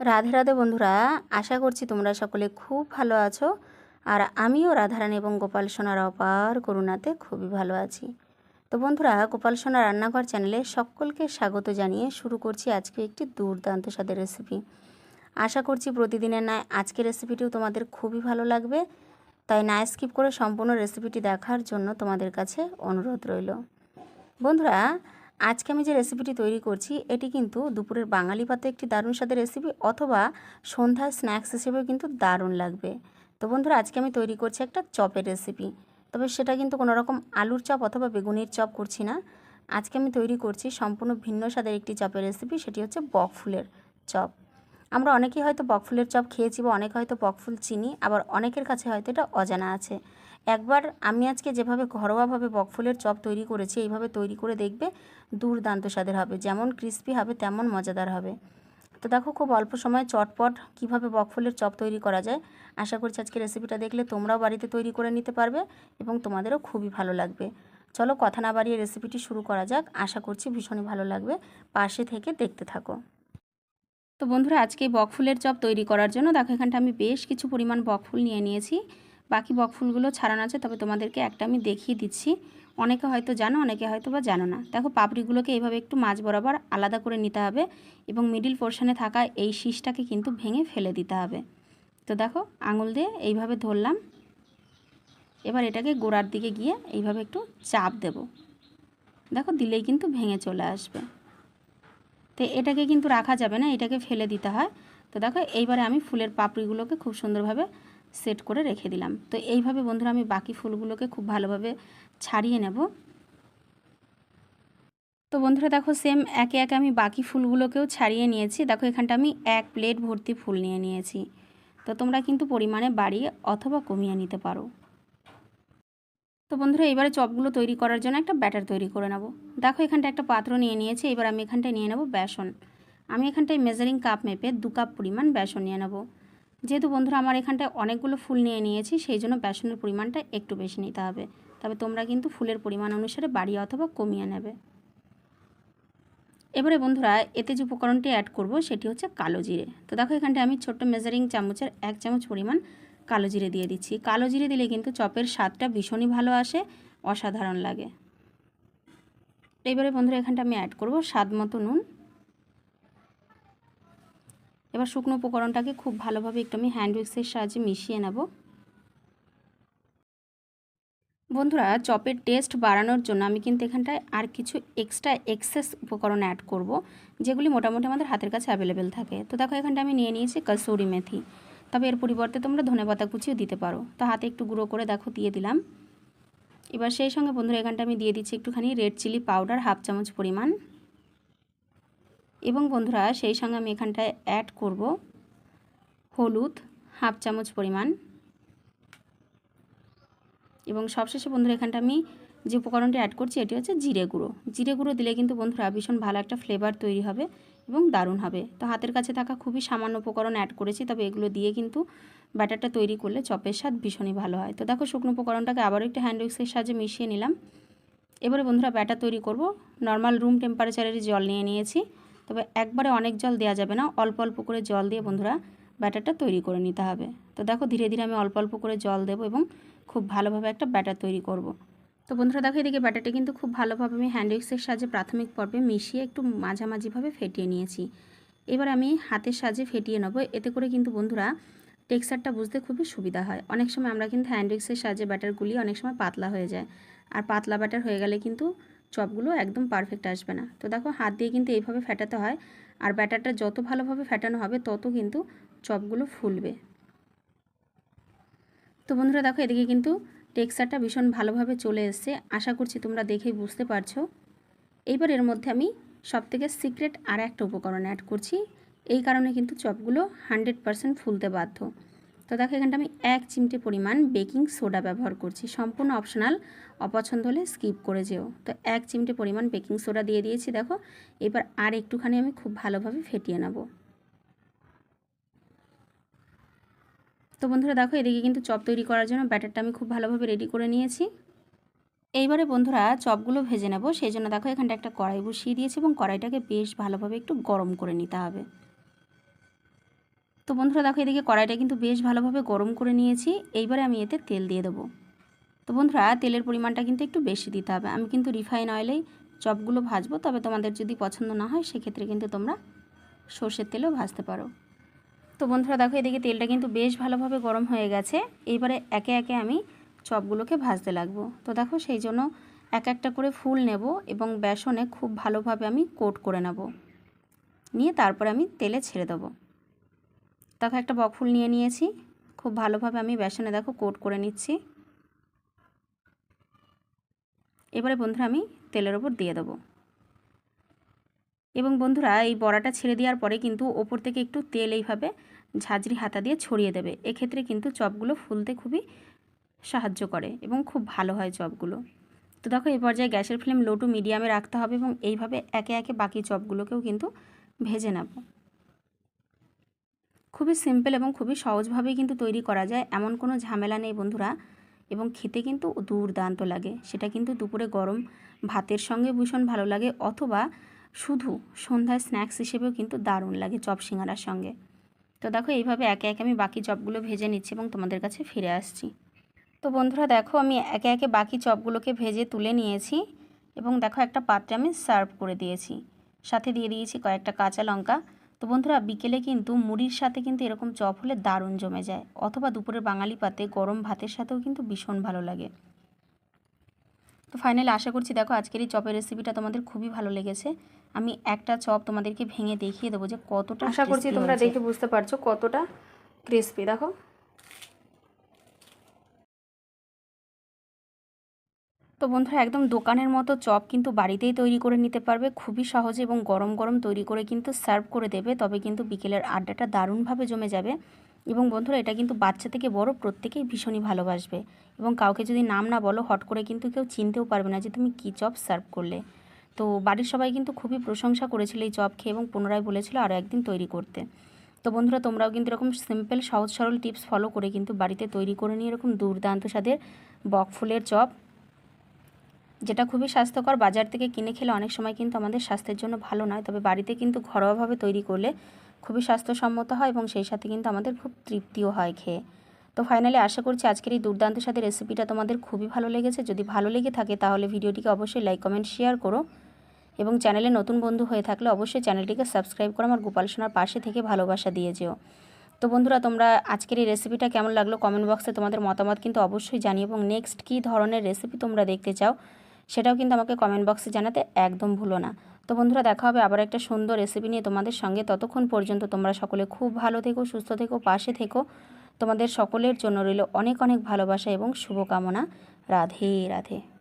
রাধে রাধে বন্ধুরা, আশা করছি তোমরা সকলে খুব ভালো আছো আর আমিও রাধারানী এবং গোপাল সোনার অপার করুণাতে খুবই ভালো আছি। তো বন্ধুরা, গোপাল সোনা রান্নাঘর চ্যানেলে সকলকে স্বাগত জানিয়ে শুরু করছি আজকে একটি দুর্দান্ত স্বাদের রেসিপি। আশা করছি প্রতিদিনের ন্যায় আজকের রেসিপিটিও তোমাদের খুবই ভালো লাগবে, তাই না স্কিপ করে সম্পূর্ণ রেসিপিটি দেখার জন্য তোমাদের কাছে অনুরোধ রইল। বন্ধুরা আজকে আমি যে রেসিপিটি তৈরি করছি, এটি কিন্তু দুপুরের বাঙালি ভাতে একটি দারুণ স্বাদের রেসিপি অথবা সন্ধ্যার স্ন্যাক্স হিসেবেও কিন্তু দারুণ লাগবে। তো বন্ধুরা, আজকে আমি তৈরি করছি একটা চপের রেসিপি তবে সেটা কিন্তু কোনো রকম আলুর চপ অথবা বেগুনির চপ করছি না। আজকে আমি তৈরি করছি সম্পূর্ণ ভিন্ন স্বাদের একটি চপের রেসিপি সেটি হচ্ছে বকফুলের চপ। আমরা অনেকেই হয়তো বকফুলের চপ খেয়েছি বা অনেকে হয়তো বকফুল চিনি, আবার অনেকের কাছে হয়তো এটা অজানা আছে। একবার আমি আজকে যেভাবে ঘরোয়াভাবে বকফুলের চপ তৈরি করেছি, এইভাবে তৈরি করে দেখবে দুর্দান্ত স্বাদের হবে। যেমন ক্রিস্পি হবে, তেমন মজাদার হবে। তো দেখো খুব অল্প সময়ে চটপট কীভাবে বকফুলের চপ তৈরি করা যায়। আশা করছি আজকে রেসিপিটা দেখলে তোমরাও বাড়িতে তৈরি করে নিতে পারবে এবং তোমাদেরও খুবই ভালো লাগবে। চলো কথা না বাড়িয়ে রেসিপিটি শুরু করা যাক। আশা করছি ভীষণই ভালো লাগবে। পাশে থেকে দেখতে থাকো। তো বন্ধুরা, আজকে বকফুলের চপ তৈরি করার জন্য দেখো এখানটা আমি বেশ কিছু পরিমাণ বকফুল নিয়ে নিয়েছি। বাকি বক ফুলগুলো ছাড়ানো আছে, তবে তোমাদেরকে একটা আমি দেখিয়ে দিচ্ছি। অনেকে হয়তো জানো, অনেকে হয়তো বা জানো না। দেখো, পাপড়িগুলোকে এইভাবে একটু মাছ বরাবর আলাদা করে নিতে হবে এবং মিডিল পোর্শনে থাকা এই শীষটাকে কিন্তু ভেঙে ফেলে দিতে হবে। তো দেখো, আঙুল দিয়ে এইভাবে ধরলাম। এবার এটাকে গোড়ার দিকে গিয়ে এইভাবে একটু চাপ দেব। দেখো, দিলেই কিন্তু ভেঙে চলে আসবে। তো এটাকে কিন্তু রাখা যাবে না, এটাকে ফেলে দিতে হয়। তো দেখো, এইবারে আমি ফুলের পাপড়িগুলোকে খুব সুন্দরভাবে সেট করে রেখে দিলাম। তো এইভাবে বন্ধুরা আমি বাকি ফুলগুলোকে খুব ভালোভাবে ছাড়িয়ে নেব। তো বন্ধুরা দেখো সেম একে একে আমি বাকি ফুলগুলোকেও ছাড়িয়ে নিয়েছি। দেখো এখানটা আমি এক প্লেট ভর্তি ফুল নিয়ে নিয়েছি। তো তোমরা কিন্তু পরিমাণে বাড়িয়ে অথবা কমিয়ে নিতে পারো। তো বন্ধুরা এবারে চপগুলো তৈরি করার জন্য একটা ব্যাটার তৈরি করে নেব। দেখো এখানটা একটা পাত্র নিয়ে নিয়েছি। এবার আমি এখানটায় নিয়ে নেব বেসন। আমি এখানটায় মেজারিং কাপ মেপে দু কাপ পরিমাণ বেসন নিয়ে নেব। যেহেতু বন্ধুরা আমার এখানটায় অনেকগুলো ফুল নিয়ে নিয়েছি, সেই জন্য বেসনের পরিমাণটা একটু বেশি নিতে হবে। তবে তোমরা কিন্তু ফুলের পরিমাণ অনুসারে বাড়িয়ে অথবা কমিয়ে নেবে। এবারে বন্ধুরা এতে যে উপকরণটি অ্যাড করব সেটি হচ্ছে কালো জিরে। তো দেখো এখানটায় আমি ছোট্ট মেজারিং চামচের এক চামচ পরিমাণ কালো জিরে দিয়ে দিচ্ছি। কালো জিরে দিলে কিন্তু চপের স্বাদটা ভীষণই ভালো আসে, অসাধারণ লাগে। এবারে বন্ধুরা এখানটা আমি অ্যাড করব স্বাদ মতো নুন। এবার শুকনো উপকরণটাকে খুব ভালোভাবে একটু আমি হ্যান্ড উইক্সের সাহায্যে মিশিয়ে নেব। বন্ধুরা, চপের টেস্ট বাড়ানোর জন্য আমি কিন্তু এখানটায় আর কিছু এক্সট্রা এক্সেস উপকরণ অ্যাড করব, যেগুলি মোটামুটি আমাদের হাতের কাছে অ্যাভেলেবেল থাকে। তো দেখো, এখানটা আমি নিয়ে নিয়েছি কসুরি মেথি। তবে এর পরিবর্তে তোমরা ধনেপাতা কুচিও দিতে পারো। তো হাতে একটু গুঁড়ো করে দেখো, দিয়ে দিলাম। এবার সেই সঙ্গে বন্ধুরা, এখানটা আমি দিয়ে দিচ্ছি একটুখানি রেড চিলি পাউডার হাফ চামচ পরিমাণ। এবং বন্ধুরা, সেই সঙ্গে আমি এখানটায় অ্যাড করব হলুদ হাফ চামচ পরিমাণ। এবং সবশেষে বন্ধুরা, এখানটা আমি যে উপকরণটি অ্যাড করছি, এটি হচ্ছে জিরে গুঁড়ো। জিরে গুঁড়ো দিলে কিন্তু বন্ধুরা ভীষণ ভালো একটা ফ্লেভার তৈরি হবে এবং দারুণ হবে। তো হাতের কাছে থাকা খুবই সামান্য উপকরণ অ্যাড করেছি, তবে এগুলো দিয়ে কিন্তু ব্যাটারটা তৈরি করলে চপের স্বাদ ভীষণই ভালো হয়। তো দেখো, শুকনো উপকরণটাকে আবারও একটু হ্যান্ড উইক্সের সাহায্যে মিশিয়ে নিলাম। এবারে বন্ধুরা ব্যাটার তৈরি করব। নর্মাল রুম টেম্পারেচারের জল নিয়ে নিয়েছি। তবে একবারে অনেক জল দেওয়া যাবে না। অল্প অল্প করে জল দিয়ে বন্ধুরা ব্যাটারটা তৈরি করে নিতে হবে। তো দেখো, ধীরে ধীরে আমি অল্প অল্প করে জল দেবো এবং খুব ভালোভাবে একটা ব্যাটার তৈরি করব। তো বন্ধুরা দেখো, এদিকে ব্যাটারটা কিন্তু খুব ভালোভাবে আমি হ্যান্ড উইক্সের সাহায্যে প্রাথমিক পর্বে মিশিয়ে একটু মাঝামাঝিভাবে ফেটিয়ে নিয়েছি। এবার আমি হাতের সাহায্যে ফেটিয়ে নেব। এতে করে কিন্তু বন্ধুরা টেক্সচারটা বুঝতে খুবই সুবিধা হয়। অনেক সময় আমরা কিন্তু হ্যান্ড উইক্সের সাহায্যে ব্যাটারগুলি অনেক সময় পাতলা হয়ে যায়। আর পাতলা ব্যাটার হয়ে গেলে কিন্তু চপগুলো একদম পারফেক্ট আসবে না। তো দেখো হাত দিয়ে কিন্তু এইভাবে ফেটাতে হয় আর ব্যাটারটা যত ভালোভাবে ফেটানো হবে তত কিন্তু চপগুলো ফুলবে। তো বন্ধুরা দেখো এদিকে কিন্তু টেক্সচারটা ভীষণ ভালোভাবে চলে এসছে। আশা করছি তোমরা দেখেই বুঝতে পারছ। এইবার এর মধ্যে আমি সবথেকে সিক্রেট আর একটা উপকরণ অ্যাড করছি। এই কারণে কিন্তু চপগুলো হান্ড্রেড পারসেন্ট ফুলতে বাধ্য। তো দেখো, এখানটা আমি এক চিমটে পরিমাণ বেকিং সোডা ব্যবহার করছি। সম্পূর্ণ অপশনাল, অপছন্দ হলে স্কিপ করে যেও। তো এক চিমটে পরিমাণ বেকিং সোডা দিয়ে দিয়েছি, দেখো। এবার আর একটুখানি আমি খুব ভালোভাবে ফেটিয়ে নেব। তো বন্ধুরা, দেখো, এদিকে কিন্তু চপ তৈরি করার জন্য ব্যাটারটা আমি খুব ভালোভাবে রেডি করে নিয়েছি। এইবারে বন্ধুরা, চপগুলো ভেজে নেব। সেই জন্য দেখো, এখানটা একটা কড়াই বসিয়ে দিয়েছি এবং কড়াইটাকে বেশ ভালোভাবে একটু গরম করে নিতে হবে। তো বন্ধুরা দেখো এদিকে কড়াইটা কিন্তু বেশ ভালোভাবে গরম করে নিয়েছি। এইবারে আমি এতে তেল দিয়ে দেবো। তো বন্ধুরা, তেলের পরিমাণটা কিন্তু একটু বেশি দিতে হবে। আমি কিন্তু রিফাইন অয়েলেই চপগুলো ভাজবো, তবে তোমাদের যদি পছন্দ না হয়, সেক্ষেত্রে কিন্তু তোমরা সর্ষের তেলেও ভাজতে পারো। তো বন্ধুরা, দেখো এদিকে তেলটা কিন্তু বেশ ভালোভাবে গরম হয়ে গেছে। এইবারে একে একে আমি চপগুলোকে ভাজতে লাগবো। তো দেখো, সেই জন্য এক একটা করে ফুল নেব এবং বেসনে খুব ভালোভাবে আমি কোট করে নেব। নিয়ে তারপরে আমি তেলে ছেড়ে দেবো। দেখো একটা বকফুল নিয়ে নিয়েছি। খুব ভালোভাবে আমি বেসনে দেখো কোট করে নিচ্ছি। এবারে বন্ধুরা আমি তেলের ওপর দিয়ে দেবো। এবং বন্ধুরা এই বড়াটা ছেড়ে দেওয়ার পরে কিন্তু ওপর থেকে একটু তেল এইভাবে ঝাঁঝরি হাতা দিয়ে ছড়িয়ে দেবে। এক্ষেত্রে কিন্তু চপগুলো ফুলতে খুবই সাহায্য করে এবং খুব ভালো হয় চপগুলো। তো দেখো এই পর্যায়ে গ্যাসের ফ্লেম লো টু মিডিয়ামে রাখতে হবে এবং এইভাবে একে একে বাকি চপগুলোকেও কিন্তু ভেজে নেব। খুবই সিম্পল এবং খুবই সহজভাবেই কিন্তু তৈরি করা যায়, এমন কোনো ঝামেলা নেই বন্ধুরা। এবং খেতে কিন্তু দুর্দান্ত লাগে। সেটা কিন্তু দুপুরে গরম ভাতের সঙ্গে ভীষণ ভালো লাগে, অথবা শুধু সন্ধ্যায় স্ন্যাক্স হিসেবেও কিন্তু দারুণ লাগে চপ সিঙ্গারার সঙ্গে। তো দেখো, এইভাবে একে একে আমি বাকি চপগুলো ভেজে নিচ্ছি এবং তোমাদের কাছে ফিরে আসছি। তো বন্ধুরা, দেখো, আমি একে একে বাকি চপগুলোকে ভেজে তুলে নিয়েছি এবং দেখো, একটা পাত্রে আমি সার্ভ করে দিয়েছি। সাথে দিয়ে দিয়েছি কয়েকটা কাঁচা লঙ্কা। তো বন্ধুরা বিকেলে কিন্তু মুড়ির সাথে কিন্তু এরকম চপ হলে দারুণ জমে যায়। অথবা দুপুরের বাঙালি পাতে গরম ভাতের সাথেও কিন্তু ভীষণ ভালো লাগে। তো ফাইনালি আশা করছি দেখো আজকের এই চপের রেসিপিটা তোমাদের খুবই ভালো লেগেছে। আমি একটা চপ তোমাদেরকে ভেঙে দেখিয়ে দেবো যে কতটা আশা করছি তোমরা। দেখে বুঝতে পারছ কতটা ক্রিস্পি দেখো তো বন্ধুরা, একদম দোকানের মতো চপ কিন্তু বাড়িতেই তৈরি করে নিতে পারবে। খুবই সহজে এবং গরম গরম তৈরি করে কিন্তু সার্ভ করে দেবে। তবে কিন্তু বিকেলের আড্ডাটা দারুণভাবে জমে যাবে। এবং বন্ধুরা, এটা কিন্তু বাচ্চা থেকে বড় প্রত্যেকেই ভীষণই ভালোবাসবে। এবং কাউকে যদি নাম না বলো, হট করে কিন্তু কেউ চিনতেও পারবে না যে তুমি কী চপ সার্ভ করলে। তো বাড়ির সবাই কিন্তু খুবই প্রশংসা করেছিল এই চপ খেয়ে এবং পুনরায় বলেছিল আরও একদিন তৈরি করতে। তো বন্ধুরা, তোমরাও কিন্তু এরকম সিম্পল সহজ সরল টিপস ফলো করে কিন্তু বাড়িতে তৈরি করে নিয়ে এরকম দুর্দান্ত স্বাদের বকফুলের চপ যেটা খুবই স্বাস্থ্যকর, বাজার থেকে কিনে খেলে অনেক সময় কিন্তু আমাদের স্বাস্থ্যের জন্য ভালো নয়। তবে বাড়িতে কিন্তু ঘরোয়াভাবে তৈরি করলে খুবই স্বাস্থ্যসম্মত হয় এবং সেই সাথে কিন্তু আমাদের খুব তৃপ্তিও হয় খেয়ে। তো ফাইনালি আশা করছি আজকের এই দুর্দান্ত সাথে রেসিপিটা তোমাদের খুবই ভালো লেগেছে। যদি ভালো লেগে থাকে তাহলে ভিডিওটিকে অবশ্যই লাইক কমেন্ট শেয়ার করো। এবং চ্যানেলে নতুন বন্ধু হয়ে থাকলে অবশ্যই চ্যানেলটিকে সাবস্ক্রাইব করো আমার গোপাল সোনার পাশে থেকে ভালোবাসা দিয়ে যেও। তো বন্ধুরা, তোমরা আজকের এই রেসিপিটা কেমন লাগল? কমেন্ট বক্সে তোমাদের মতামত কিন্তু অবশ্যই জানিও। এবং নেক্সট কী ধরনের রেসিপি তোমরা দেখতে চাও? সেটাও কিন্তু আমাকে কমেন্ট বক্সে জানাতে একদম ভুলো না। তো বন্ধুরা দেখা হবে আবার একটা সুন্দর রেসিপি নিয়ে তোমাদের সঙ্গে। ততক্ষণ পর্যন্ত তোমরা সকলে খুব ভালো থেকো, সুস্থ থেকো, পাশে থেকো। তোমাদের সকলের জন্য রইল অনেক অনেক ভালোবাসা এবং শুভকামনা। রাধে রাধে।